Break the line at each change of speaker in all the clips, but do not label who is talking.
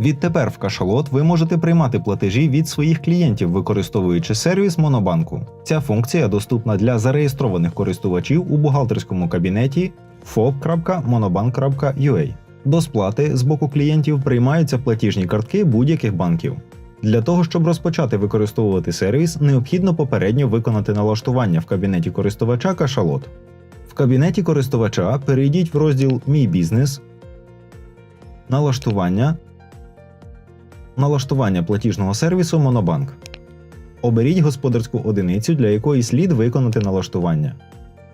Відтепер в кашалот ви можете приймати платежі від своїх клієнтів, використовуючи сервіс Монобанку. Ця функція доступна для зареєстрованих користувачів у бухгалтерському кабінеті fob.monobank.ua. До сплати з боку клієнтів приймаються платіжні картки будь-яких банків. Для того, щоб розпочати використовувати сервіс, необхідно попередньо виконати налаштування в кабінеті користувача кашалот. В кабінеті користувача перейдіть в розділ Мій бізнес, Налаштування, Налаштування платіжного сервісу Монобанк. Оберіть господарську одиницю, для якої слід виконати налаштування.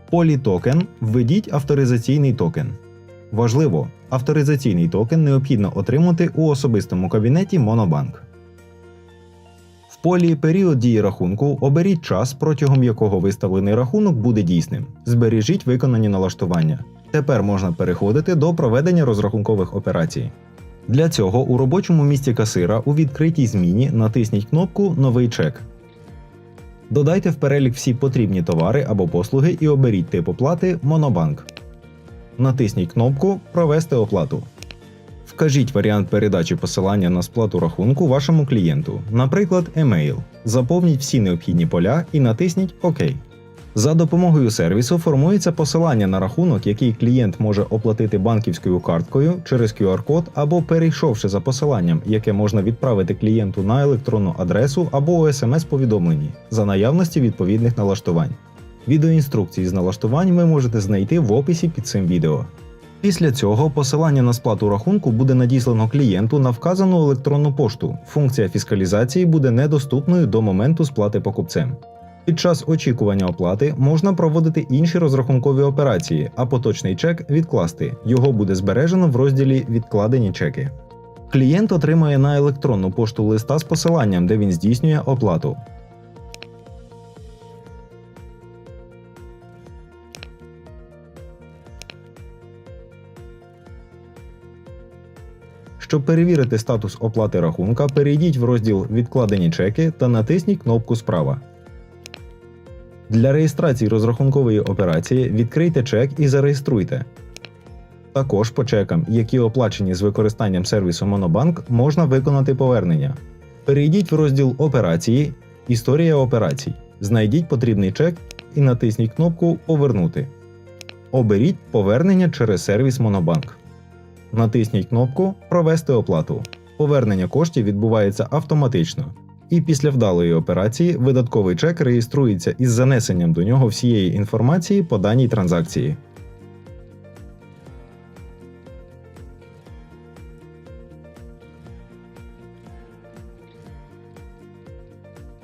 В полі токен введіть авторизаційний токен. Важливо, авторизаційний токен необхідно отримати у особистому кабінеті Монобанк. В полі Період дії рахунку оберіть час, протягом якого виставлений рахунок буде дійсним. Збережіть виконані налаштування. Тепер можна переходити до проведення розрахункових операцій. Для цього у робочому місці касира у відкритій зміні натисніть кнопку Новий чек. Додайте в перелік всі потрібні товари або послуги і оберіть тип оплати Монобанк. Натисніть кнопку Провести оплату. Вкажіть варіант передачі посилання на сплату рахунку вашому клієнту, наприклад, емейл. Заповніть всі необхідні поля і натисніть ОК. За допомогою сервісу формується посилання на рахунок, який клієнт може оплатити банківською карткою через QR-код або перейшовши за посиланням, яке можна відправити клієнту на електронну адресу або у смс-повідомленні за наявності відповідних налаштувань. Відеоінструкції з налаштувань ви можете знайти в описі під цим відео. Після цього посилання на сплату рахунку буде надіслано клієнту на вказану електронну пошту. Функція фіскалізації буде недоступною до моменту сплати покупцем. Під час очікування оплати можна проводити інші розрахункові операції, а поточний чек відкласти. Його буде збережено в розділі Відкладені чеки. Клієнт отримає на електронну пошту листа з посиланням, де він здійснює оплату. Щоб перевірити статус оплати рахунка, перейдіть в розділ Відкладені чеки та натисніть кнопку Справа. Для реєстрації розрахункової операції відкрийте чек і зареєструйте. Також по чекам, які оплачені з використанням сервісу Монобанк, можна виконати повернення. Перейдіть в розділ Операції Історія операцій. Знайдіть потрібний чек і натисніть кнопку Повернути. Оберіть повернення через сервіс Монобанк. Натисніть кнопку Провести оплату. Повернення коштів відбувається автоматично. І після вдалої операції видатковий чек реєструється із занесенням до нього всієї інформації по даній транзакції.